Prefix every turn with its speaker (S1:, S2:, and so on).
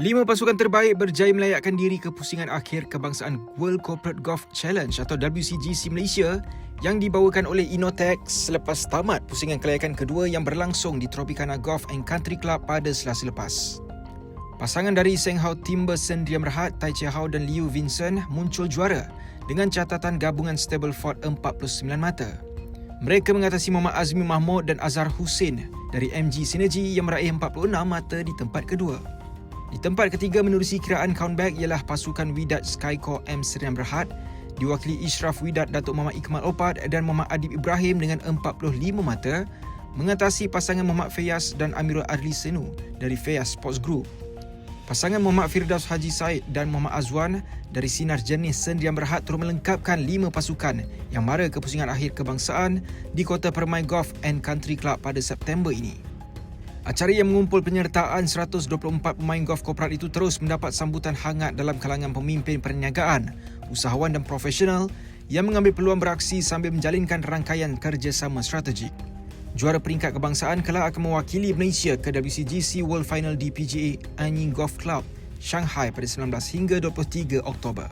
S1: Lima pasukan terbaik berjaya melayakkan diri ke pusingan akhir kebangsaan World Corporate Golf Challenge atau WCGC Malaysia yang dibawakan oleh Inotech selepas tamat pusingan kelayakan kedua yang berlangsung di Tropicana Golf and Country Club pada selasa lepas. Pasangan dari Seng Hao Timber Sendirian Berhad, Tai Chia Hao dan Liu Vincent muncul juara dengan catatan gabungan Stableford 49 mata. Mereka mengatasi Muhammad Azmi Mahmud dan Azhar Hussein dari MG Synergy yang meraih 46 mata di tempat kedua. Di tempat ketiga menerusi kiraan countback ialah pasukan Widat Skycore M Serian Berhad diwakili Ishraf Widat Datuk Muhammad Ikmal Opat dan Muhammad Adib Ibrahim dengan 45 mata mengatasi pasangan Muhammad Fayaz dan Amirul Adli Senu dari Fayaz Sports Group. Pasangan Muhammad Firdaus Haji Said dan Muhammad Azwan dari Sinar Jenis Sendirian Berhad turut melengkapkan lima pasukan yang mara ke pusingan akhir kebangsaan di Kota Permai Golf and Country Club pada September ini. Acara yang mengumpul penyertaan 124 pemain golf korporat itu terus mendapat sambutan hangat dalam kalangan pemimpin perniagaan, usahawan dan profesional yang mengambil peluang beraksi sambil menjalinkan rangkaian kerjasama strategik. Juara peringkat kebangsaan kelak akan mewakili Malaysia ke WCGC World Final DPGA Anyi Golf Club Shanghai pada 19 hingga 23 Oktober.